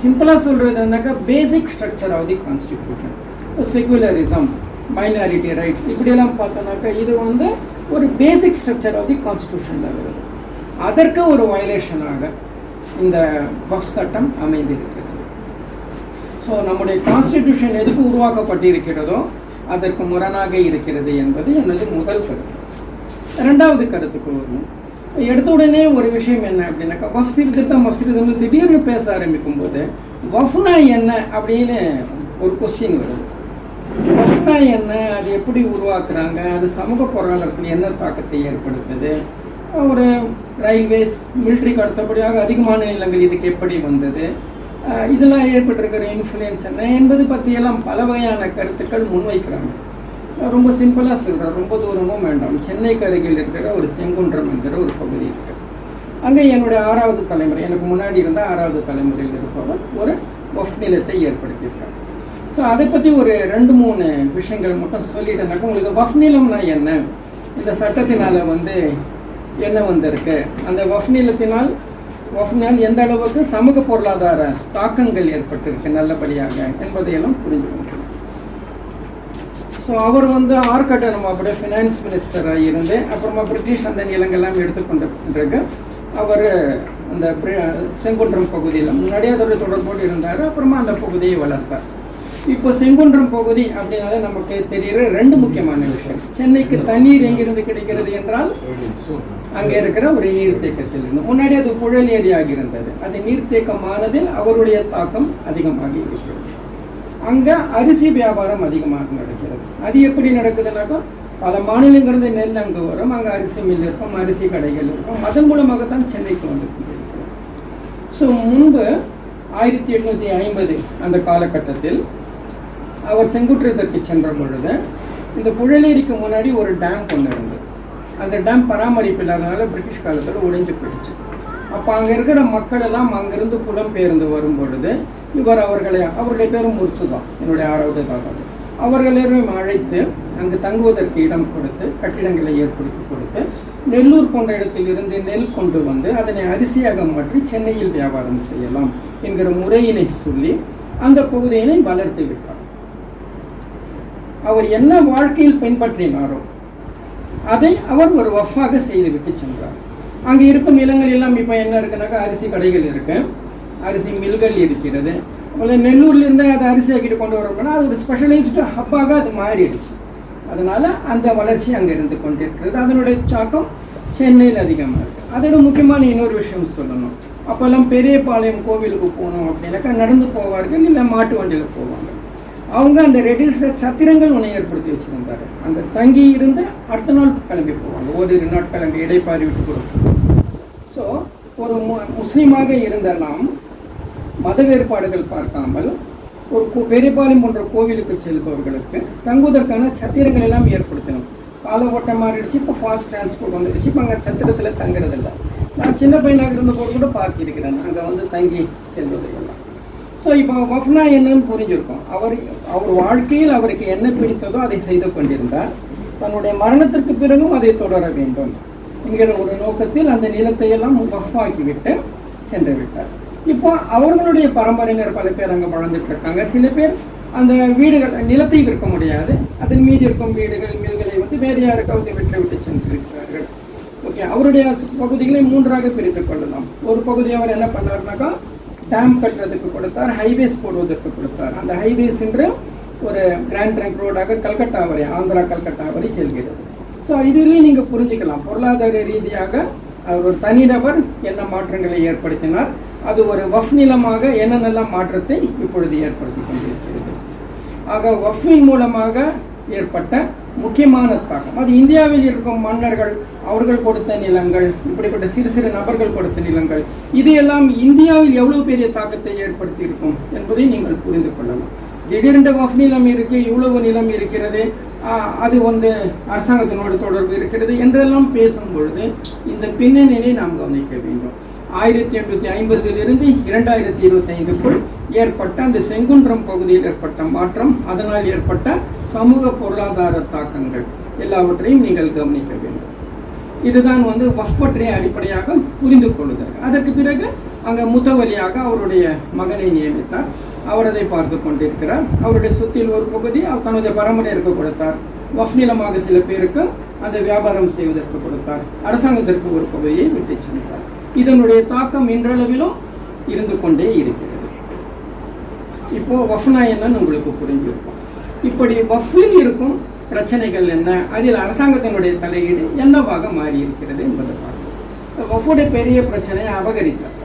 சிம்பிளாக சொல்கிறது என்னக்கா basic structure of the constitution secularism minority rights இப்படியெல்லாம் பார்த்தோம்னாக்கா இது வந்து ஒரு பேசிக் ஸ்ட்ரக்சர் ஆஃப் தி கான்ஸ்டியூஷனில் வருது. அதற்கு ஒரு வயலேஷனாக இந்த வஃப் சட்டம் அமைந்திருக்கிறது ஸோ நம்முடைய கான்ஸ்டிடியூஷன் எதுக்கு உருவாக்கப்பட்டிருக்கிறதோ அதற்கு முரணாக இருக்கிறது என்பது எனது முதல் கருத்து. ரெண்டாவது கருத்துக்கு வரும் எடுத்த உடனே ஒரு விஷயம் என்ன அப்படின்னாக்கா வஃப் சீர்திருத்தம் வஃப் சீர்திருத்தம் திடீர்னு பேச ஆரம்பிக்கும் போது வஃப்னா என்ன அப்படின்னு ஒரு கொஸ்டின் வருது வஃப்னா என்ன அது எப்படி உருவாக்குறாங்க அது சமூக பொருளாதாரத்தில் என்ன தாக்கத்தை ஏற்படுத்துது ஒரு ரயில்வேஸ் மிலிட்ரிக்கு அடுத்தபடியாக அதிக மாநிலங்கள் இதுக்கு எப்படி வந்தது இதெல்லாம் ஏற்பட்டிருக்கிற இன்ஃப்ளூயன்ஸ் என்ன என்பது பற்றியெல்லாம் பல வகையான கருத்துக்கள் முன்வைக்கிறாங்க. ரொம்ப சிம்பிளாக சொல்கிறேன் ரொம்ப தூரமும் வேண்டாம். சென்னைக்கு அருகில் இருக்கிற ஒரு செங்குன்றம் என்கிற ஒரு பகுதி இருக்கு. அங்கே என்னுடைய ஆறாவது தலைமுறை எனக்கு முன்னாடி இருந்த ஆறாவது தலைமுறையில் இருப்பவர் ஒரு ஒஃப் நிலத்தை ஏற்படுத்தியிருக்கார். ஸோ அதை பற்றி ஒரு ரெண்டு மூணு விஷயங்கள் மட்டும் சொல்லிட்டேனாக்கா உங்களுக்கு வஃப் நிலம்னா என்ன? இந்த சட்டத்தினால் வந்து என்ன வந்திருக்கு? அந்த வஃப் நிலத்தினால் வஃப்னால் எந்த அளவுக்கு சமூக பொருளாதார தாக்கங்கள் ஏற்பட்டிருக்கு நல்லபடியாக என்பதையெல்லாம் புரிஞ்சுக்கணும் ஸோ அவர் வந்து ஆர்கட்டை நம்ம அப்படியே ஃபினான்ஸ் மினிஸ்டராக இருந்து அப்புறமா பிரிட்டிஷ் அந்த நிலங்கள்லாம் எடுத்துக்கொண்ட பிறகு அவர் அந்த செங்குன்றம் பகுதியில் முன்னாடியே அதோட தொடர்போடு இருந்தார் அப்புறமா அந்த பகுதியை வளர்த்தார். இப்போ செங்குன்றம் பகுதி அப்படின்னாலே நமக்கு தெரிகிற ரெண்டு முக்கியமான விஷயம். சென்னைக்கு தண்ணீர் எங்கிருந்து கிடைக்கிறது என்றால் அங்கே இருக்கிற ஒரு நீர்த்தேக்கத்திலிருந்து முன்னாடி அது புழல் ஏரியாக இருந்தது. அது நீர்த்தேக்கமானதில் அவருடைய தாக்கம் அதிகமாக இருக்கிறது. அங்கே அரிசி வியாபாரம் அதிகமாக நடக்கிறது. அது எப்படி நடக்குதுனாக்கா பல மாநிலங்கிறது நெல் அங்கே வரும். அங்கே அரிசி மில் இருக்கும் அரிசி கடைகள் இருக்கும். அதன் மூலமாகத்தான் சென்னைக்கு வந்து ஸோ முன்பு ஆயிரத்தி எட்நூற்றி ஐம்பது அந்த காலகட்டத்தில் அவர் செங்குற்றத்திற்கு சென்ற பொழுது இந்த புழலேரிக்கு முன்னாடி ஒரு டேம் ஒன்று இருந்தது. அந்த டேம் பராமரிப்பு இல்லாதனால பிரிட்டிஷ் காலத்தில் உடைஞ்சு போயிடுச்சு. அப்போ அங்கே இருக்கிற மக்கள் எல்லாம் அங்கிருந்து புலம்பெயர்ந்து வரும் பொழுது இவர் அவர்களை அவருடைய பேரும் முர்த்து தான் என்னுடைய ஆறாவது தாத்தா அவர்களையும் அழைத்து அங்கு தங்குவதற்கு இடம் கொடுத்து கட்டிடங்களை ஏற்படுத்தி கொடுத்து நெல்லூர் போன்ற இடத்தில் இருந்து நெல் கொண்டு வந்து அதனை அரிசியாக மாற்றி சென்னையில் வியாபாரம் செய்யலாம் என்கிற முறையினை சொல்லி அந்த பகுதியினை வளர்த்து விட்டார். அவர் என்ன வாழ்க்கையில் பின்பற்றினாரோ அதை அவர் ஒரு வஃபாக செய்துவிட்டு சென்றார். அங்கே இருக்கும் நிலங்கள் எல்லாம் இப்போ என்ன இருக்குனாக்கா அரிசி கடைகள் இருக்கு. அரிசி மில்கள் இருக்கிறது. போல நெல்லூர்லேருந்து அதை அரிசி ஆக்கிட்டு கொண்டு வரோம்னா அது ஒரு ஸ்பெஷலைஸ்டு ஹப்பாக அது மாறிடுச்சு. அதனால் அந்த வளர்ச்சி அங்கே இருந்து கொண்டிருக்கிறது. அதனுடைய தாக்கம் சென்னையில் அதிகமாக இருக்குது அதோட முக்கியமான இன்னொரு விஷயம் சொல்லணும். அப்போல்லாம் பெரியபாளையம் கோவிலுக்கு போகணும் அப்படின்னாக்கா நடந்து போவார்கள் இல்லை மாட்டு வண்டியில் போவாங்க. அவங்க அந்த ரெடில்ஸில் சத்திரங்கள் ஒன்று ஏற்படுத்தி வச்சுருந்தாரு. அந்த தங்கி இருந்து அடுத்த நாள் கிளம்பி போவாங்க. ஓரிரு நாட்கள் அங்கே இடைப்பாரி விட்டு கொடுப்போம் ஸோ ஒரு மு- முஸ்லீமாக இருந்த நாம் மத வேறுபாடுகள் பார்க்காமல் ஒரு பெரியபாளையம் போன்ற கோவிலுக்கு செல்பவர்களுக்கு தங்குவதற்கான சத்திரங்கள் எல்லாம் ஏற்படுத்தணும். காலகட்டம் மாறிடுச்சு இப்போ ஃபாஸ்ட் டிரான்ஸ்போர்ட் வந்துடுச்சு இப்போ அங்கே சத்திரத்தில் தங்குறதில்ல. நான் சின்ன பையனாக இருந்தபோது கூட பார்த்திருக்கிறேன் அங்கே வந்து தங்கி செல்வதையெல்லாம் ஸோ இப்போ வஃப்னா என்னன்னு புரிஞ்சிருக்கோம். அவர் அவர் வாழ்க்கையில் அவருக்கு என்ன பிடித்ததோ அதை செய்து கொண்டிருந்தார். தன்னுடைய மரணத்திற்கு பிறகும் அதை தொடர வேண்டும். என்கிற ஒரு நோக்கத்தில் அந்த நிலத்தை எல்லாம் வஃபாக்கிவிட்டு சென்று விட்டார் இப்போ அவர்களுடைய பரம்பரையினர் பல பேர் அங்கே வளர்ந்துட்டு இருக்காங்க சில பேர் அந்த வீடுகள் நிலத்தை விற்க முடியாது. அதன் மீதி இருக்கும் வீடுகள் மில்களை வந்து வேறு யாருக்காவது விட்டு விட்டு சென்றிருக்கிறார்கள். ஓகே அவருடைய பகுதிகளை மூன்றாக பிரித்து கொள்ளலாம். ஒரு பகுதி அவர் என்ன பண்ணார்னாக்கா டேம் கட்டுறதுக்கு கொடுத்தார் ஹைவேஸ் போடுவதற்கு கொடுத்தார். அந்த ஹைவேஸ் என்று ஒரு கிராண்ட் ட்ரங்க் ரோடாக கல்கட்டா வரை ஆந்திரா கல்கட்டா வரை செல்கிறது. ஸோ இதுலேயும் நீங்கள் புரிஞ்சுக்கலாம். பொருளாதார ரீதியாக அவர் ஒரு தனிநபர் என்ன மாற்றங்களை ஏற்படுத்தினார். அது ஒரு வஃப் நிலமாக என்னென்னலாம் மாற்றத்தை இப்பொழுது ஏற்படுத்தி கொண்டிருக்கிறது ஆக வஃபின் மூலமாக ஏற்பட்ட முக்கியமான தாக்கம். அது இந்தியாவில் இருக்கும் மன்னர்கள் அவர்கள் கொடுத்த நிலங்கள் இப்படிப்பட்ட சிறு சிறு நபர்கள் கொடுத்த நிலங்கள் இது எல்லாம் இந்தியாவில் எவ்வளவு பெரிய தாக்கத்தை ஏற்படுத்தி இருக்கும் என்பதை நீங்கள் புரிந்து கொள்ளலாம். திடீரென்று வஃப் நிலம் இருக்கு இவ்வளவு நிலம் இருக்கிறது அது வந்து அரசாங்கத்தினோடு தொடர்பு இருக்கிறது என்றெல்லாம் பேசும் பொழுது இந்த பின்னணியை நாம் கவனிக்க வேண்டும். ஆயிரத்தி எண்ணூற்றி ஐம்பதிலிருந்து இரண்டாயிரத்தி இருபத்தி ஐந்துக்குள் ஏற்பட்ட அந்த செங்குன்றம் பகுதியில் ஏற்பட்ட மாற்றம் அதனால் ஏற்பட்ட சமூக பொருளாதார தாக்கங்கள் எல்லாவற்றையும் நீங்கள் கவனிக்க வேண்டும். இதுதான் வந்து வஃப் பற்றிய அடிப்படையாக புரிந்து கொள்ளுதல் அதற்கு பிறகு அங்கே முத்தவலியாக அவருடைய மகனை நியமித்தார். அவர் அதை பார்த்து கொண்டிருக்கிறார். அவருடைய சொத்தில் ஒரு பகுதி அவர் தன்னுடைய பரம்பரையிற்கு கொடுத்தார். வஃப் நிலமாக சில பேருக்கு அந்த வியாபாரம் செய்வதற்கு கொடுத்தார். அரசாங்கத்திற்கு ஒரு பகுதியை விட்டு சென்றார். இதனுடைய தாக்கம் இன்றளவிலும் இருந்து கொண்டே இருக்கிறது. இப்போ வஃப்னா என்னன்னு உங்களுக்கு புரிஞ்சிருக்கும். இப்படி வஃபில் இருக்கும் பிரச்சனைகள் என்ன? அதில் அரசாங்கத்தினுடைய தலையீடு என்னவாக மாறி இருக்கிறது என்பதை பார்ப்போம். வஃபுடைய பெரிய பிரச்சனையை அபகரித்தார்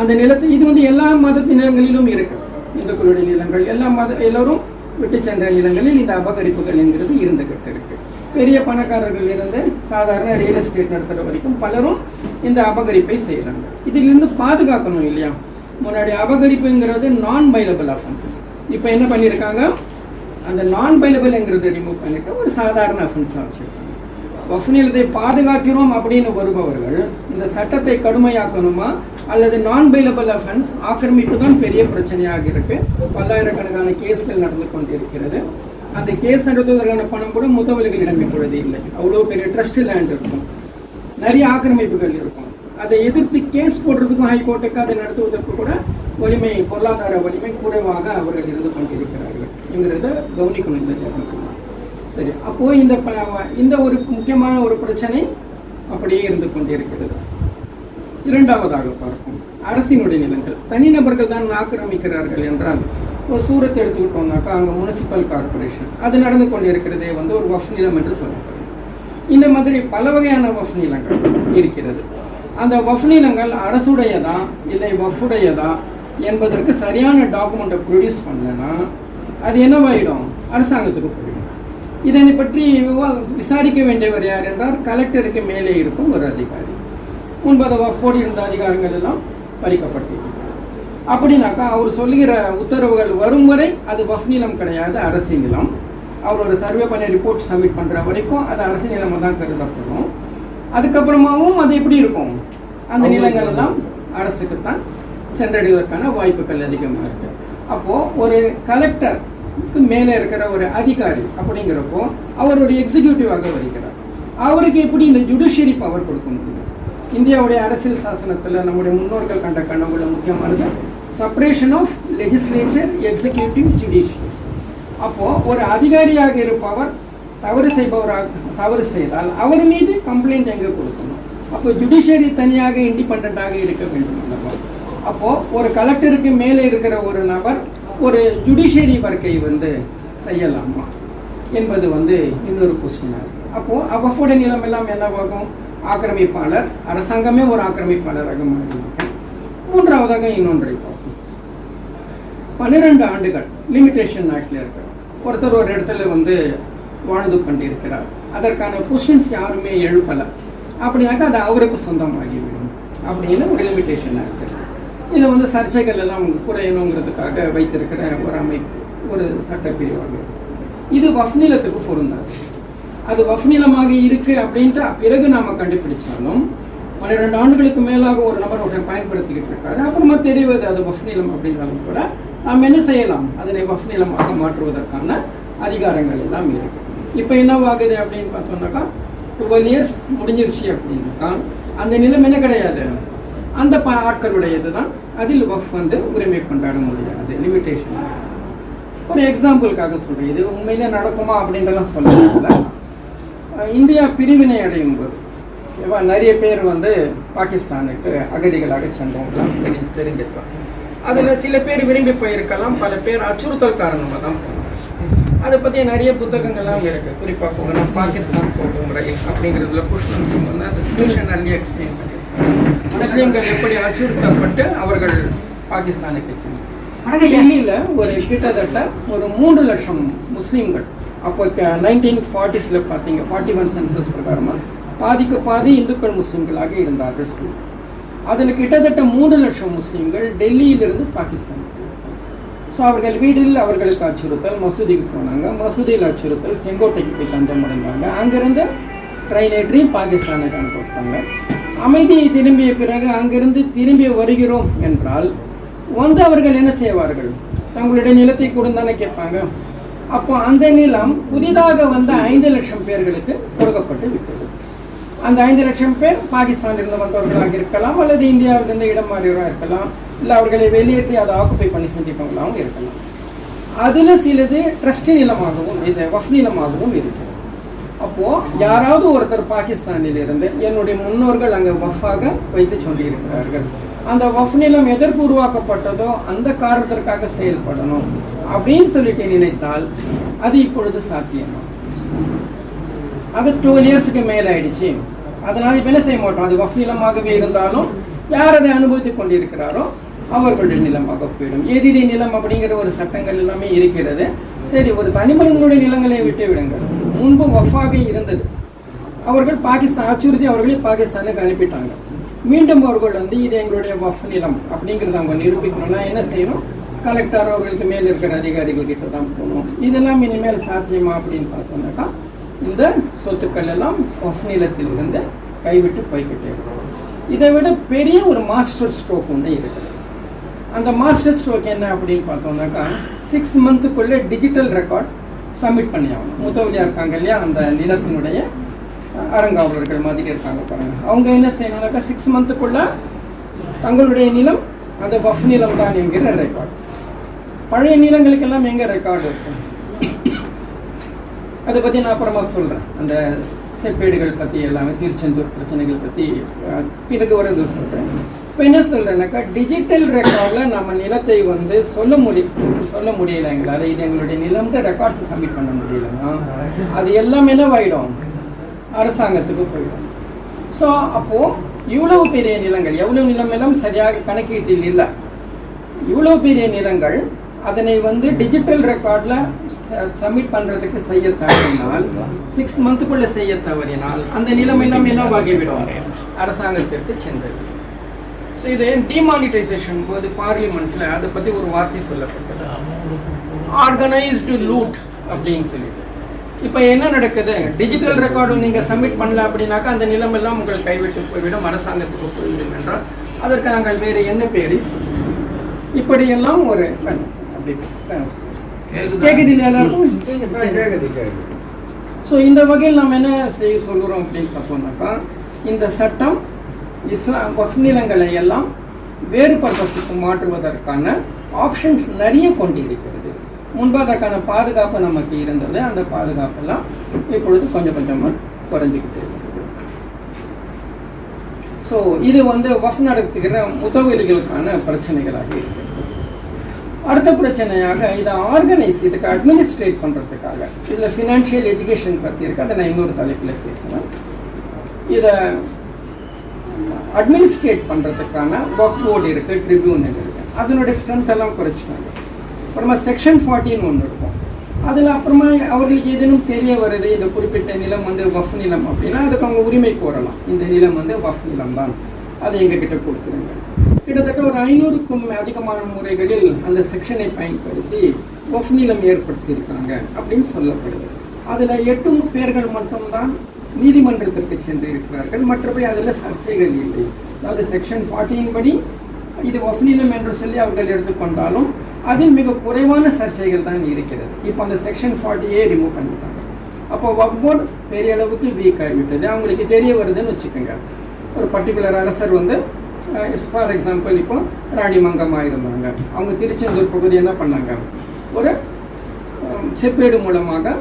அந்த நிலத்தை இது வந்து எல்லா மத நிலங்களிலும் இருக்கு. இந்துக்களுடைய நிலங்கள். எல்லா மத எல்லோரும் விட்டு சென்ற நிலங்களில் இந்த அபகரிப்புகள் என்கிறது இருந்துகிட்டு இருக்கு பெரிய பணக்காரர்கள் இருந்து சாதாரண ரியல் எஸ்டேட் நடத்துகிற வரைக்கும் பலரும் இந்த அபகரிப்பை செய்கிறாங்க இதிலிருந்து பாதுகாக்கணும் இல்லையா? முன்னாடி அபகரிப்புங்கிறது நான் பைலபிள் அஃபென்ஸ் இப்போ என்ன பண்ணியிருக்காங்க அந்த நான் பைலபிள்ங்கிறத ரிமூவ் பண்ணிட்டு ஒரு சாதாரண அஃபென்ஸாக வச்சுருக்காங்க. வஃப்நிலத்தை பாதுகாக்கிறோம் அப்படின்னு வருபவர்கள் இந்த சட்டத்தை கடுமையாக்கணுமா? அல்லது நான் பைலபிள் அஃபென்ஸ் ஆக்கிரமிப்பு தான் பெரிய பிரச்சனையாக இருக்கு. பல்லாயிரக்கணக்கான கேஸ்கள் நடந்து கொண்டிருக்கிறது. அந்த கேஸ் நடத்துவதற்கான பணம் கூட முதவலிகளிடம் இப்பொழுது இல்லை. அவ்வளோ பெரிய ட்ரஸ்ட் லேண்ட் இருக்கும். நிறைய ஆக்கிரமிப்புகள் இருக்கும். அதை எதிர்த்து கேஸ் போடுறதுக்கும் ஹைகோர்ட்டுக்கு அதை நடத்துவதற்கு கூட வலிமை பொருளாதார வலிமை குறைவாக அவர்கள் இருந்து கொண்டிருக்கிறார்கள். என்கிறத கவனிக்கணும் இந்த சரி. அப்போது இந்த ப- இந்த ஒரு முக்கியமான ஒரு பிரச்சனை அப்படியே இருந்து கொண்டிருக்கிறது. இரண்டாவதாக பார்ப்போம். அரசினுடைய நிலங்கள். தனிநபர்கள் தான் ஆக்கிரமிக்கிறார்கள் என்றால் ஒரு சூரத்தை எடுத்துக்கிட்டோம்னாக்கா அங்கே முனிசிபல் கார்ப்பரேஷன் அது நடந்து கொண்டிருக்கிறதே வந்து ஒரு வஃப் நிலம் என்று சொல்லப்படுது இந்த மாதிரி பல வகையான வஃப் நிலங்கள் இருக்கிறது. அந்த வஃப் நிலங்கள் அரசுடையதா இல்லை வஃபுடையதா என்பதற்கு சரியான டாக்குமெண்ட்டை ப்ரொடியூஸ் பண்ணலன்னா அது என்னவாயிடும்? அரசாங்கத்துக்கு போயிடும் இதனை பற்றி விசாரிக்க வேண்டியவர் யார் என்றால் கலெக்டருக்கு மேலே இருக்கும் ஒரு அதிகாரி. முன்பது வப்போடு இருந்த அதிகாரங்கள் எல்லாம் பறிக்கப்பட்டிருக்கிறது அப்படின்னாக்கா அவர் சொல்லுகிற உத்தரவுகள் வரும் வரை அது வஃப் நிலம் கிடையாது அரசு நிலம். அவர் ஒரு சர்வே பண்ணி ரிப்போர்ட் சப்மிட் பண்ணுற வரைக்கும் அது அரசு நிலமாக தான் கருதப்படும். அதுக்கப்புறமாவும் அது எப்படி இருக்கும்? அந்த நிலங்கள் எல்லாம் அரசுக்கு தான் சென்றடைவதற்கான வாய்ப்புகள் அதிகமாக இருக்கு. அப்போ ஒரு கலெக்டருக்கு மேலே இருக்கிற ஒரு அதிகாரி அப்படிங்கிறப்போ அவர் ஒரு எக்ஸிக்யூட்டிவாக வருகிறார் அவருக்கு எப்படி இந்த ஜுடிஷியரி பவர் கொடுக்க முடியும்? இந்தியாவுடைய அரசியல் சாசனத்தில் நம்முடைய முன்னோர்கள் கண்ட கனவுல முக்கியமானது separation of legislature executive judiciary அப்போது ஒரு அதிகாரியாக இருப்பவர் தவறு செய்பவராக தவறு செய்தால் அவர் மீது கம்ப்ளைண்ட் எங்கே கொடுக்கணும்? அப்போ ஜுடிஷியரி தனியாக இண்டிபெண்ட்டாக இருக்க வேண்டும். அல்லவா ஒரு கலெக்டருக்கு மேலே இருக்கிற ஒரு நபர் ஒரு ஜுடிஷியரி ஒர்க்கை வந்து செய்யலாமா என்பது வந்து இன்னொரு கொஸ்டினாக இருக்குது அப்போ அவஃபோட நிலம் எல்லாம் என்னவாகும்? ஆக்கிரமிப்பாளர் அரசாங்கமே ஒரு ஆக்கிரமிப்பாளராக மாறியிருக்கும் மூன்றாவதாக இன்னொன்றை பார்ப்போம். பன்னிரெண்டு ஆண்டுகள் லிமிடேஷன் ஆக்டில் இருக்கிறார். ஒருத்தர் ஒரு இடத்துல வந்து வாழ்ந்து கொண்டிருக்கிறார். அதற்கான கொஷின்ஸ் யாருமே எழுப்பலை. அப்படின்னாக்கா அது அவருக்கு சொந்தமாகிவிடும். அப்படின்னு ஒரு லிமிட்டேஷன் ஆக்ட் இது வந்து சர்ச்சைகள் எல்லாம் குறையணுங்கிறதுக்காக வைத்திருக்கிற ஒரு அமைப்பு ஒரு சட்டப்பிரிவாக. இது வஃப் நிலத்துக்கு பொருந்தாது. அது வஃப் நிலமாக இருக்கு அப்படின்ட்டு பிறகு நாம கண்டுபிடிச்சாலும் பன்னிரெண்டு ஆண்டுகளுக்கு மேலாக ஒரு நபர் ஒருத்தன் பயன்படுத்திக்கிட்டு இருக்காரு. அப்புறமா தெரிவது அது வஃப் நிலம் அப்படின்னாலும் கூட நாம் என்ன செய்யலாம்? அதனை வஃப் நிலமாக மாற்றுவதற்கான அதிகாரங்கள் எல்லாம் இருக்கு. இப்போ என்னவாகுது அப்படின்னு பார்த்தோம்னாக்கா டுவெல் இயர்ஸ் முடிஞ்சிருச்சு அப்படின்னாக்கா அந்த நிலம் என்ன கிடையாது? அந்த ஆட்களுடையது தான் அதில் வஃப் வந்து உரிமை கொண்டாட முடியாது. லிமிட்டேஷன் ஒரு எக்ஸாம்பிளுக்காக சொல்கிறேன் இது உண்மையிலே நடக்குமா அப்படின்றலாம் சொல்லல இந்தியா பிரிவினை அடையும் போது ஓகேவா நிறைய பேர் வந்து பாகிஸ்தானுக்கு அகதிகளாக சென்றவங்களாம் தெரி தெரிஞ்சிருக்கோம். அதில் சில பேர் விரும்பி போயிருக்கலாம். பல பேர் அச்சுறுத்தல் காரணமாக தான் அதை பற்றி நிறைய புத்தகங்கள்லாம் இருக்குது குறிப்பாக போகணும் பாகிஸ்தான் போகும் முறை அப்படிங்கிறதுல புஷ்ணன் சிங் வந்து அந்த சுச்சுவேஷன் அள்ளி எக்ஸ்பிளைன் பண்ணி முஸ்லீம்கள் எப்படி அச்சுறுத்தப்பட்டு அவர்கள் பாகிஸ்தானுக்கு டெல்லியில் ஒரு கிட்டத்தட்ட ஒரு மூன்று லட்சம் முஸ்லீம்கள் அப்போ நைன்டீன் ஃபார்ட்டிஸில் பார்த்தீங்க ஃபார்ட்டி ஒன் சென்சஸ் பிரகாரமாக பாதிக்கு பாதி இந்துக்கள் முஸ்லீம்களாக இருந்தார்கள் அதில் கிட்டத்தட்ட மூன்று லட்சம் முஸ்லீம்கள் டெல்லியிலிருந்து பாகிஸ்தான் ஸோ அவர்கள் வீட்டில் அவர்களுக்கு அச்சுறுத்தல் மசூதிக்கு போனாங்க. மசூதியில் அச்சுறுத்தல் செங்கோட்டைக்கு போய் தஞ்சம் அடைந்தாங்க அங்கிருந்து ட்ரெயின் ஏற்றி பாகிஸ்தானுக்கு அனுப்பிவிட்டாங்க அமைதியை திரும்பிய பிறகு அங்கிருந்து திரும்பி வருகிறோம் என்றால் வந்து அவர்கள் என்ன செய்வார்கள்? தங்களுடைய நிலத்தை கொடுந்தானே கேட்பாங்க. அப்போ அந்த நிலம் புதிதாக வந்த ஐந்து லட்சம் பேர்களுக்கு கொடுக்கப்பட்டு விட்டது. அந்த ஐந்து லட்சம் பேர் பாகிஸ்தானிலிருந்து வந்தவர்களாக இருக்கலாம் அல்லது இந்தியாவிலிருந்து இடம் மாறியவராக இருக்கலாம் இல்லை அவர்களை வெளியேற்றி அதை ஆக்குப்பை பண்ணி செஞ்சிருப்பவங்களாகவும் இருக்கலாம். அதில் சிலது ட்ரஸ்ட் நிலமாகவும் இது வஃப் நிலமாகவும் இருக்குது அப்போது யாராவது ஒருத்தர் பாகிஸ்தானில் இருந்து என்னுடைய முன்னோர்கள் அங்கே வஃபாக வைத்து சொல்லியிருக்கிறார்கள். அந்த வஃப் நிலம் எதற்கு உருவாக்கப்பட்டதோ அந்த காரணத்திற்காக செயல்படணும் அப்படின்னு சொல்லிட்டு நினைத்தால் அது இப்பொழுது சாத்தியமா? அது டுவெல் இயர்ஸுக்கு மேலே ஆயிடுச்சு. அதனால் இப்போ என்ன செய்ய மாட்டோம்? அது வஃப் நிலமாகவே இருந்தாலும் யார் அதை அனுபவித்துக் கொண்டிருக்கிறாரோ அவர்களுடைய நிலமாக போயிடும். எதிரி நிலம் அப்படிங்கிற ஒரு சட்டங்கள் எல்லாமே இருக்கிறது. சரி ஒரு தனிமனிதனுடைய நிலங்களை விட்டு விடுங்கள் முன்பு வஃபாக இருந்தது. அவர்கள் பாகிஸ்தான் அச்சுறுத்தி அவர்களே பாகிஸ்தானுக்கு அனுப்பிட்டாங்க. மீண்டும் அவர்கள் வந்து இது எங்களுடைய வஃப் நிலம் அப்படிங்கிறத அவங்க நிரூபிக்கணும்னா என்ன செய்யணும்? கலெக்டர் அவர்களுக்கு மேல் இருக்கிற அதிகாரிகள் கிட்ட தான் போகணும். இதெல்லாம் இனிமேல் சாத்தியமா அப்படின்னு பார்த்தோம்னாக்கா இந்த சொத்துக்கள் எல்லாம் வஃப் நிலத்தில் இருந்து கைவிட்டு போய்கிட்டே இருக்கும். இதை விட பெரிய ஒரு மாஸ்டர் ஸ்ட்ரோக் ஒன்று இருக்குது. அந்த மாஸ்டர் ஸ்ட்ரோக் என்ன அப்படின்னு பார்த்தோம்னாக்கா சிக்ஸ் மந்த்துக்குள்ளே டிஜிட்டல் ரெக்கார்ட் சப்மிட் பண்ணி ஆகணும் இருக்காங்க இல்லையா? அந்த நிலத்தினுடைய அறங்காவலர்கள் மாதிரி இருக்காங்க பாருங்க. அவங்க என்ன செய்யணும்னாக்கா சிக்ஸ் மந்த்துக்குள்ள தங்களுடைய நிலம் அந்த வஃப் நிலம் தான் என்கிற ரெக்கார்டு பழைய நிலங்களுக்கெல்லாம் எங்கே ரெக்கார்டு இருக்கும்? அதை பற்றி நான் அப்புறமா சொல்கிறேன் அந்த செப்பேடுகள் பற்றி எல்லாமே திருச்செந்தூர் பிரச்சனைகள் பற்றி பிறகு வரது சொல்கிறேன் இப்போ என்ன சொல்கிறேன்னாக்கா டிஜிட்டல் ரெக்கார்டில் நம்ம நிலத்தை வந்து சொல்ல முடி சொல்ல முடியல எங்களால். இது எங்களுடைய நிலம்ட்டு ரெக்கார்ட்ஸ் சப்மிட் பண்ண முடியலன்னா அது எல்லாம் என்னவாயிடும்? அரசாங்கத்துக்கு போயிடும். ஸோ அப்போது இவ்வளவு பெரிய நிலங்கள் எவ்வளவு நிலம் எல்லாம் சரியாக கணக்கீட்டில் இல்லை. இவ்வளோ பெரிய நிலங்கள் அதனை வந்து டிஜிட்டல் ரெக்கார்டில் சப்மிட் பண்ணுறதுக்கு செய்ய தவறினால் சிக்ஸ் மந்த்துக்குள்ளே செய்ய தவறினால் அந்த நிலம் எல்லாம் என்னவாகிவிடும்? அரசாங்கத்திற்கு சென்றது. ஸோ இது டிமானிட்டைசேஷன் போது பார்லிமெண்ட்டில் அதை பற்றி ஒரு வார்த்தை சொல்லப்பட்டது? ஆர்கனைஸ்டு லூட் அப்படின்னு சொல்லிட்டு. இப்போ என்ன நடக்குது? டிஜிட்டல் ரெக்கார்டு நீங்கள் சப்மிட் பண்ணல அப்படின்னாக்கா அந்த நிலம் எல்லாம் உங்கள் கைவிட்டு போய்விடும் அரசாங்கத்துக்கு போய்விடும் என்றால் அதற்கு நாங்கள் வேறு என்ன பேரை சொல்லுவோம்? இப்படியெல்லாம் ஒரு அப்படி. கேக்குது? இல்லையா எல்லாருக்கும்? ஸோ இந்த வகையில் நாம் என்ன செய்ய சொல்கிறோம் அப்படின்னு பார்த்தோம்னாக்கா இந்த சட்டம் இஸ்லாம் வஃப் நிலங்களை எல்லாம் வேறு பர்பஸுக்கு மாற்றுவதற்கான ஆப்ஷன்ஸ் நிறைய கொண்டு இருக்கிறது முன்பு அதற்கான பாதுகாப்பு நமக்கு இருந்தது. அந்த பாதுகாப்பெல்லாம் இப்பொழுது கொஞ்சம் கொஞ்சமாக குறைஞ்சிக்கிட்டு இருக்குது. ஸோ இது வந்து வஃப் நடத்துகிற முதவெளிகளுக்கான பிரச்சனைகளாக இருக்குது. அடுத்த பிரச்சனையாக இதை ஆர்கனைஸ் இதுக்கு அட்மினிஸ்ட்ரேட் பண்ணுறதுக்காக இதில் ஃபினான்ஷியல் எஜுகேஷன் பற்றி இருக்கு. அதை நான் இன்னொரு தலைப்பில் பேசுவேன் இதை அட்மினிஸ்ட்ரேட் பண்ணுறதுக்கான ஒர்க் போர்டு இருக்குது ட்ரிபியூனல் இருக்குது அதனுடைய ஸ்ட்ரென்த் எல்லாம் குறைச்சிட்டாங்க அப்புறமா செக்ஷன் ஃபார்ட்டின்னு ஒன்று இருக்கும். அதில் அப்புறமா அவர்களுக்கு ஏதேனும் தெரிய வருது இந்த குறிப்பிட்ட நிலம் வந்து வஃப் நிலம் அப்படின்னா அதுக்கு அவங்க உரிமை கோரலாம். இந்த நிலம் வந்து வஃப் நிலம் தான். அதை எங்ககிட்ட கொடுத்துருங்க. கிட்டத்தட்ட ஒரு ஐநூறுக்கும் அதிகமான முறைகளில் அந்த செக்ஷனை பயன்படுத்தி வஃப் நிலம் ஏற்படுத்தியிருக்காங்க அப்படின்னு சொல்லப்படுது. அதில் எட்டு பேர்கள் மட்டும்தான் நீதிமன்றத்திற்கு சென்று இருக்கிறார்கள் மற்றபடி அதில் சர்ச்சைகள் இல்லை. அதாவது செக்ஷன் ஃபார்ட்டியின் படி இது வஃப் என்று சொல்லி அவர்கள் எடுத்துக்கொண்டாலும் அதில் மிக குறைவான சர்ச்சைகள் தான் இருக்கிறது. இப்போ அந்த செக்ஷன் ஃபார்ட்டியே ரிமூவ் பண்ணிட்டாங்க. அப்போ வக் போர்டு பெரிய அளவுக்கு வீக் ஆகிவிட்டது. அவங்களுக்கு தெரிய வருதுன்னு வச்சுக்கோங்க. ஒரு பர்டிகுலர் அரசர் வந்து ஃபார் எக்ஸாம்பிள் இப்போ ராணிமங்கமாக இருந்தாங்க அவங்க திருச்செந்தூர் பகுதி என்ன பண்ணாங்க? ஒரு செப்பேடு மூலமாக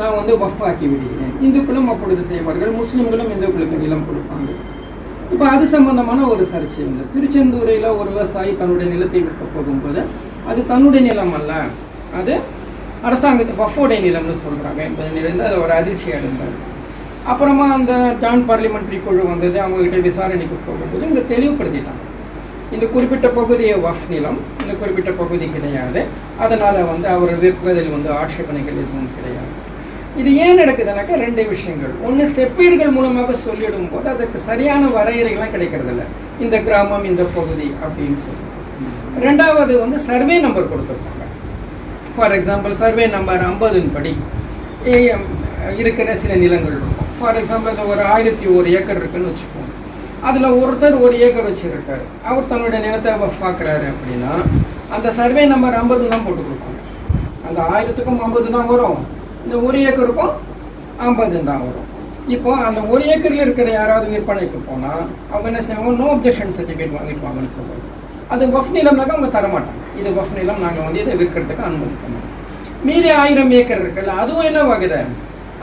நான் வந்து வஃப் ஆக்கி விடுகிறேன். இந்துக்களும் அப்பொழுது செய்வார்கள் முஸ்லீம்களும் இந்துக்களுக்கு நிலம் கொடுப்பாங்க. இப்போ அது சம்பந்தமான ஒரு சர்ச்சை இல்லை திருச்செந்தூரில் ஒரு விவசாயி தன்னுடைய நிலத்தை விற்க போகும்போது அது தன்னுடைய நிலம் அல்ல அது அரசாங்கத்து வஃபோடைய நிலம்னு சொல்கிறாங்க என்பது நிறைந்து அது ஒரு அதிர்ச்சி அடைந்தார் அப்புறமா அந்த ஜான் பார்லிமெண்ட்ரி குழு வந்தது அவங்ககிட்ட விசாரணைக்கு போகும்போது இங்கே தெளிவுபடுத்திட்டாங்க. இந்த குறிப்பிட்ட பகுதியை வஃப் நிலம் இந்த குறிப்பிட்ட பகுதி கிடையாது. அதனால் வந்து அவர் விற்பதில் வந்து ஆட்சேபனைகள் எதுவும் கிடையாது. இது ஏன் நடக்குதுனாக்கா ரெண்டு விஷயங்கள். ஒன்று செப்பீடுகள் மூலமாக சொல்லிடும் போது அதற்கு சரியான வரையறைகள்லாம் கிடைக்கிறதில்ல. இந்த கிராமம் இந்த பகுதி அப்படின்னு சொல்லி. ரெண்டாவது வந்து சர்வே நம்பர் கொடுத்துருப்பாங்க ஃபார் எக்ஸாம்பிள் சர்வே நம்பர் ஐம்பதுன் படி இருக்கிற சில நிலங்கள் இருக்கும். ஃபார் எக்ஸாம்பிள் ஒரு ஆயிரத்தி ஒரு ஏக்கர் இருக்குன்னு வச்சுக்கோங்க. அதில் ஒருத்தர் ஒரு ஏக்கர் வச்சுருக்காரு. அவர் தன்னுடைய நிலத்தை பார்க்குறாரு அப்படின்னா அந்த சர்வே நம்பர் ஐம்பது தான் போட்டு கொடுப்பாங்க. அந்த ஆயிரத்துக்கும் ஐம்பது தான் வரும். இந்த ஒரு ஏக்கருக்கும் ஐம்பது தான் வரும். இப்போ அந்த ஒரு ஏக்கரில் இருக்கிற யாராவது விற்பனைக்கு போனால் அவங்க என்ன செய்வாங்க? நோ அப்ஜெக்ஷன் சர்டிஃபிகேட் வாங்கிடுவாங்கன்னு சொல்லுவாங்க. அது வஃப் நிலம்னாக்கா அவங்க தரமாட்டாங்க. இது வஃப் நிலம் நாங்கள் வந்து இதை விற்கிறதுக்கு அனுமதிக்கணும் மீதி ஆயிரம் ஏக்கர் இருக்குல்ல அதுவும் என்ன வகுதை?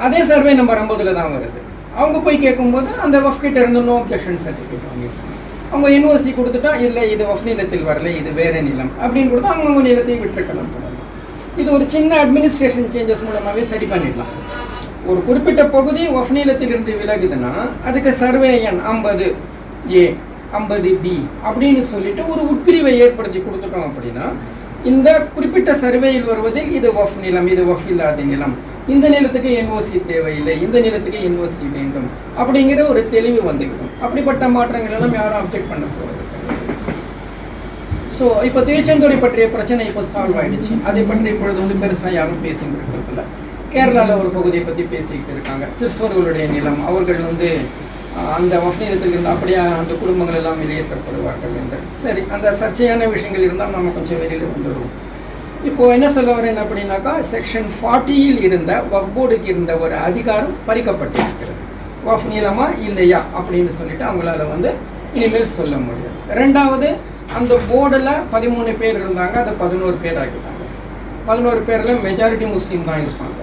அதே சர்வே நம்பர் ஐம்பதுல தான் வருது. அவங்க போய் கேட்கும்போது அந்த வஃப் கிட்ட இருந்து நோ அப்ஜெக்ஷன் சர்டிஃபிகேட் வாங்கிடுவாங்க அவங்க யூனிவர்சிட்டி கொடுத்துட்டா இல்லை இது வஃப் நிலத்தில் வரல இது வேறு நிலம் அப்படின்னு கொடுத்தா அவங்கவுங்க நிலத்தையும் விட்டுருக்கலாம் போடலாம் இது ஒரு சின்ன அட்மினிஸ்ட்ரேஷன் சேஞ்சஸ் மூலமாகவே சரி பண்ணிடலாம். ஒரு குறிப்பிட்ட பகுதி வஃப் நிலத்திலிருந்து விலகுதுன்னா அதுக்கு சர்வே எண் ஐம்பது ஏ ஐம்பது பி அப்படின்னு சொல்லிட்டு ஒரு உட்பிரிவை ஏற்படுத்தி கொடுத்துட்டோம் அப்படின்னா இந்த குறிப்பிட்ட சர்வேயில் வருவதில் இது வஃப் நிலம் இது வஃப் இல்லாத நிலம் இந்த நிலத்துக்கு என்ஓசி தேவையில்லை இந்த நிலத்துக்கு என்ஓசி வேண்டும் அப்படிங்கிற ஒரு தெளிவு வந்துக்கிடும் அப்படிப்பட்ட மாற்றங்கள் எல்லாம் யாரும் அப்ஜெக்ட் பண்ண போகிறது ஸோ இப்போ திருச்செந்தூரை பற்றிய பிரச்சனை இப்போ சால்வ் ஆயிடுச்சு. அதை பற்றி இப்பொழுது வந்து பெருசாக யாரும் பேசிட்டு இருக்கிறதில்ல கேரளாவில் ஒரு பகுதியை பற்றி பேசிக்கிட்டு இருக்காங்க. கிறிஸ்தவர்களுடைய நிலம். அவர்கள் வந்து அந்த வசனத்துக்கு வஃபீனத்திலிருந்து அப்படியே அந்த குடும்பங்கள் எல்லாம் வெளியேற்றப்படுவார்கள் என்று. சரி அந்த சர்ச்சையான விஷயங்கள் இருந்தால் நம்ம கொஞ்சம் வெளியில் வந்துடுவோம். இப்போது என்ன சொல்ல வரேன் அப்படின்னாக்கா செக்ஷன் ஃபார்ட்டியில் இருந்த வக்போர்டுக்கு இருந்த ஒரு அதிகாரம் பறிக்கப்பட்டிருக்கிறது. வஃப் நீளமா இல்லையா அப்படின்னு சொல்லிட்டு அவங்களால வந்து இனிமேல் சொல்ல முடியாது ரெண்டாவது அந்த போர்டில் பதிமூணு பேர் இருந்தாங்க அதை பதினோரு பேர் ஆக்கிட்டாங்க. பதினோரு பேரில் மெஜாரிட்டி முஸ்லீம் தான் இருப்பாங்க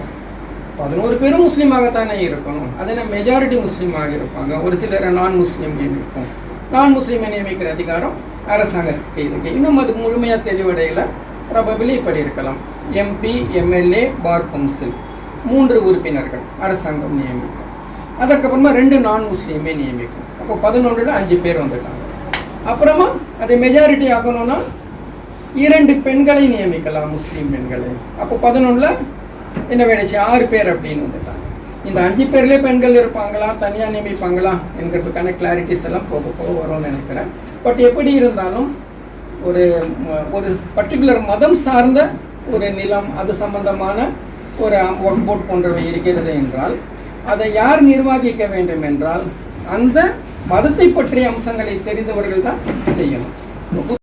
பதினோரு பேரும் முஸ்லீமாகத்தானே இருக்கணும். அதில் மெஜாரிட்டி முஸ்லீமாக இருப்பாங்க. ஒரு சிலர் நான் முஸ்லீம் நியமிப்போம். நான் முஸ்லீமை நியமிக்கிற அதிகாரம் அரசாங்கத்துக்கு இருக்கு. இன்னும் அது முழுமையாக தெளிவடையில். ப்ராபபிளி இப்படி இருக்கலாம். எம்பி எம்எல்ஏ பார் கவுன்சில் மூன்று உறுப்பினர்கள் அரசாங்கம் நியமிக்கும். அதற்கப்புறமா ரெண்டு நான் முஸ்லீமே நியமிக்கும். அப்போ பதினொன்றில் அஞ்சு பேர் வந்துட்டாங்க. அப்புறமா அதை மெஜாரிட்டி ஆகணும்னா இரண்டு பெண்களை நியமிக்கலாம் முஸ்லீம் பெண்களை. அப்போ பதினொன்றில் என்ன வேணுச்சு? ஆறு பேர் அப்படின்னு வந்துட்டாங்க. இந்த அஞ்சு பேர்லேயே பெண்கள் இருப்பாங்களா? தனியாக நியமிப்பாங்களா? என்கிறதுக்கான கிளாரிட்டிஸ் எல்லாம் போக போக வரும்னு நினைக்கிறேன். பட் எப்படி இருந்தாலும் ஒரு ஒரு பர்டிகுலர் மதம் சார்ந்த ஒரு நிலம் அது சம்பந்தமான ஒரு ஒர்க் போர்ட் போன்றவை இருக்கிறது என்றால் அதை யார் நிர்வகிக்க வேண்டும் என்றால் அந்த மதத்தை பற்றிய அம்சங்களை தெரிந்தவர்கள் தான் செய்யணும்.